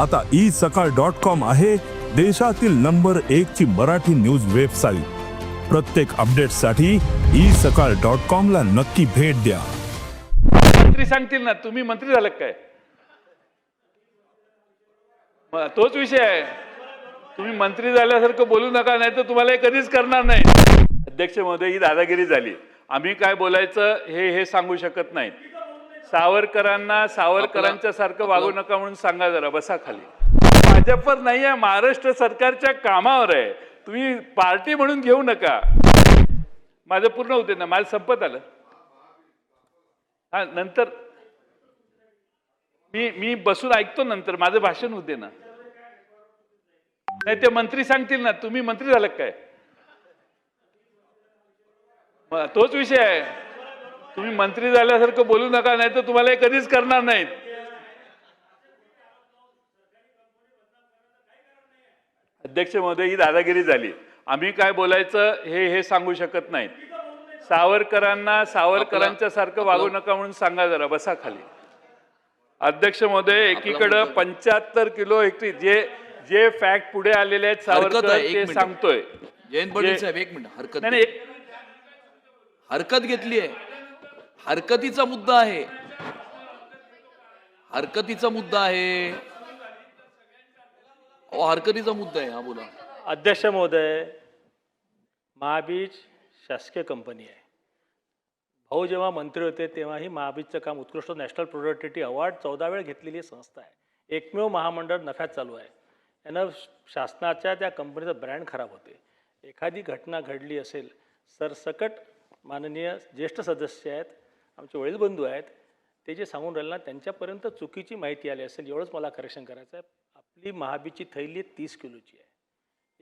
आता ई सकाळ dot com आहे देशातील नंबर एक ची मराठी न्यूज वेबसाईट. प्रत्येक अपडेटसाठी ई सकाळ डॉट कॉम ला नक्की भेट द्या. मंत्री सांगतील ना तुम्ही मंत्री झालं काय? तोच विषय आहे. तुम्ही मंत्री झाल्यासारखं बोलू नका नाही तर तुम्हाला हे कधीच करणार नाही. अध्यक्ष महोदय ही दादागिरी झाली. आम्ही काय बोलायचं हे हे सांगू शकत नाहीत. सावरकरांना सावरकरांच्या सारखं वागू नका म्हणून सांगा जरा बसा खाली. भाजपवर नाही आहे महाराष्ट्र सरकारच्या कामावर आहे. तुम्ही पार्टी म्हणून घेऊ नका. माझं पूर्ण होते ना माझं संपत आलं. हा नंतर मी मी बसून ऐकतो नंतर माझं भाषण होते ना. नाही ते मंत्री सांगतील ना तुम्ही मंत्री झालं काय? तोच विषय आहे. तुम्ही मंत्री झाल्यासारखं बोलू नका नाही तर तुम्हाला हे कधीच करणार नाहीत. अध्यक्ष महोदय ही दादागिरी झाली. आम्ही काय बोलायचं हे हे सांगू शकत नाहीत. सावरकरांना सावरकरांच्या सारखं वागू नका म्हणून सांगा जरा बसा खाली. अध्यक्ष महोदय एकीकडं पंच्याहत्तर किलो हेक्टरी जे जे फॅक्ट पुढे आलेले आहेत सावरकर आहे, एक ते मिनिट. सांगतोय. जयंत पाटील जे- साहेब एक मिनिट हरकत नाही नाही हरकत घेतली आहे. हरकतीचा मुद्दा आहे. हरकतीचा मुद्दा आहे. अहो हरकतीचा मुद्दा आहे. हा बोला. अध्यक्ष महोदय महाबीज शासकीय कंपनी आहे. भाऊ जेव्हा मंत्री होते तेव्हाही महाबीजचं काम उत्कृष्ट नॅशनल प्रोडक्टिव्हिटी अवॉर्ड चौदा वेळ घेतलेली संस्था आहे. एकमेव महामंडळ नफ्यात चालू आहे. यानं शासनाच्या त्या कंपनीचं ब्रँड खराब होते. एखादी घटना घडली असेल सरसकट माननीय ज्येष्ठ सदस्य आहेत आमचे वडील बंधू आहेत ते जे सांगून राहिले ना त्यांच्यापर्यंत चुकीची माहिती आली असेल एवढंच मला करेक्शन करायचं आहे. आपली महाबीची थैली तीस किलोची आहे.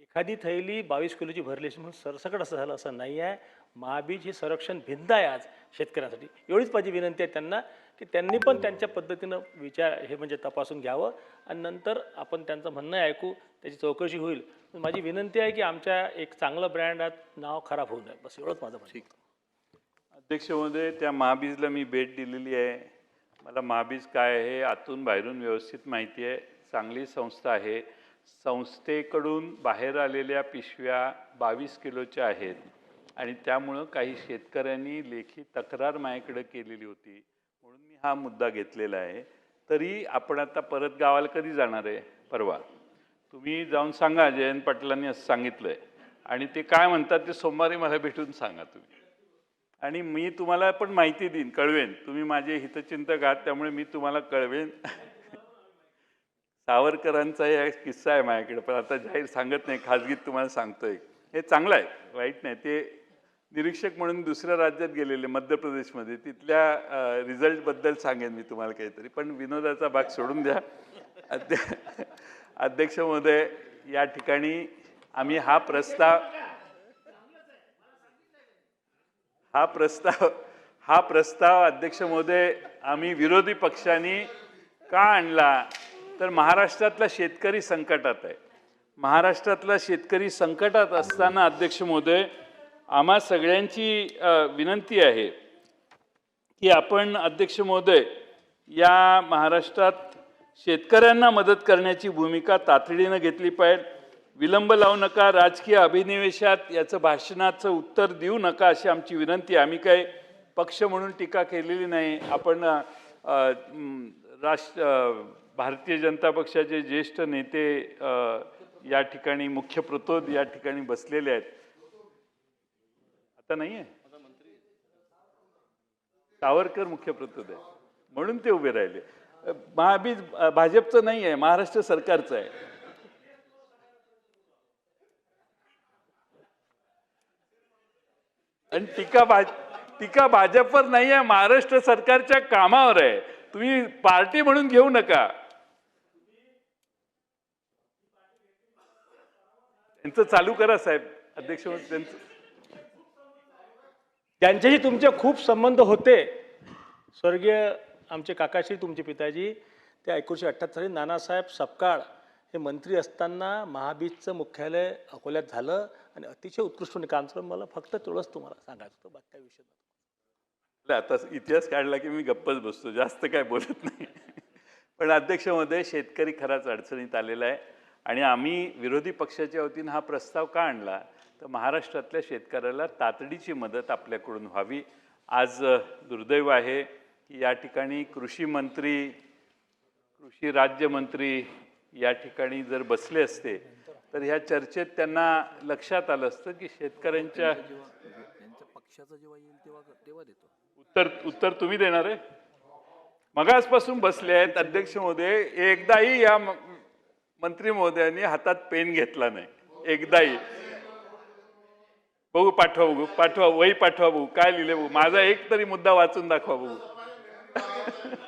एखादी थैली बावीस किलोची भरली असेल म्हणून सरसकट असं झालं असं नाही आहे. महाबीज ही संरक्षण भिंत आहे आज शेतकऱ्यांसाठी. एवढीच माझी विनंती आहे त्यांना की त्यांनी पण त्यांच्या पद्धतीनं विचार हे म्हणजे तपासून घ्यावं आणि नंतर आपण त्यांचं म्हणणं ऐकू त्याची चौकशी होईल. माझी विनंती आहे की आमच्या एक चांगलं ब्रँड नाव खराब होऊ नये. बस एवढंच माझं ठीक. अध्यक्ष महोदय त्या महाबीजला मी भेट दिलेली आहे. मला महाबीज काय आहे आतून बाहेरून व्यवस्थित माहिती आहे. चांगली संस्था आहे. संस्थेकडून बाहेर आलेल्या पिशव्या बावीस किलोच्या आहेत. आणि त्यामुळं काही शेतकऱ्यांनी लेखी तक्रार माझ्याकडे केलेली होती. म्हणून मी हा मुद्दा घेतलेला आहे. तरी आपण आता परत गावाला कधी जाणार आहे? परवा. तुम्ही जाऊन सांगा जयंत पाटलांनी असं सांगितलं आहे आणि ते काय म्हणतात ते सोमवारी मला भेटून सांगा तुम्ही. आणि मी तुम्हाला पण माहिती देईन कळवेन. तुम्ही माझे हितचिंतक आहात त्यामुळे मी तुम्हाला कळवेन. सावरकरांचा एक किस्सा आहे माझ्याकडे पण आता जाहीर सांगत नाही खाजगीत तुम्हाला सांगतोय. हे चांगलं आहे वाईट नाही. ते निरीक्षक म्हणून दुसऱ्या राज्यात गेलेले मध्य प्रदेशमध्ये तिथल्या रिझल्टबद्दल सांगेन मी तुम्हाला काहीतरी. पण विनोदाचा भाग सोडून द्या. अध्य अध्यक्ष महोदय या ठिकाणी आम्ही हा प्रस्ताव हा प्रस्ताव हा प्रस्ताव अध्यक्ष महोदय आम्ही विरोधी पक्षांनी का आणला? तर महाराष्ट्रातला शेतकरी संकटात आहे. महाराष्ट्रातला शेतकरी संकटात असताना अध्यक्ष महोदय आम्हा सगळ्यांची विनंती आहे की आपण अध्यक्ष महोदय या महाराष्ट्रात शेतकऱ्यांना मदत करण्याची भूमिका तातडीनं घेतली पाहिजे. विलंब लावू नका राजकीय अभिनिवेशात याचं भाषणाचं उत्तर देऊ नका अशी आमची विनंती आम्ही काय पक्ष म्हणून टीका केलेली नाही. आपण राष्ट्र भारतीय जनता पक्षाचे ज्येष्ठ नेते या ठिकाणी मुख्य प्रतोद या ठिकाणी बसलेले आहेत. आता नाही आहे सावरकर मुख्य प्रतोद आहे म्हणून ते उभे राहिले. महाबीज भाजपचं नाही आहे महाराष्ट्र सरकारचं आहे. आणि टीका भा टीका भाजपवर नाही आहे महाराष्ट्र सरकारच्या कामावर आहे. तुम्ही पार्टी म्हणून घेऊ नका. त्यांचं चालू करा साहेब अध्यक्ष महोदय, त्यांचं तुमचे खूप संबंध होते. स्वर्गीय आमचे काकाशी तुमचे पिताजी ते एकोणीसशे अठ्ठ्याहत्तर साली नानासाहेब सपकाळ हे मंत्री असताना महाबीजचं मुख्यालय अकोल्यात झालं आणि अतिशय उत्कृष्ट काम चालू मला फक्त तेवढंच तुम्हाला सांगायचं होतं बाकी काय विषय आता इतिहास काढला की मी गप्पच बसतो जास्त काय बोलत नाही. पण अध्यक्षमध्ये शेतकरी खराच अडचणीत आलेला आहे आणि आम्ही विरोधी पक्षाच्या वतीनं हा प्रस्ताव का आणला? तर महाराष्ट्रातल्या शेतकऱ्याला तातडीची मदत आपल्याकडून व्हावी. आज दुर्दैव आहे की या ठिकाणी कृषी मंत्री कृषी राज्यमंत्री या ठिकाणी जर बसले असते तर ह्या चर्चेत त्यांना लक्षात आलं असतं की शेतकऱ्यांच्या पक्षाचा जेव्हा येईल तेव्हा तेव्हा देतो. उत्तर उत्तर तुम्ही देणार आहे? मगासपासून बसले आहेत अध्यक्ष महोदय एकदाही या मंत्री महोदयांनी हातात पेन घेतला नाही. एकदाही. बघू पाठवा बघू पाठवा वही पाठवा बघू काय लिहिले बघू. माझा एक तरी मुद्दा वाचून दाखवा बघू.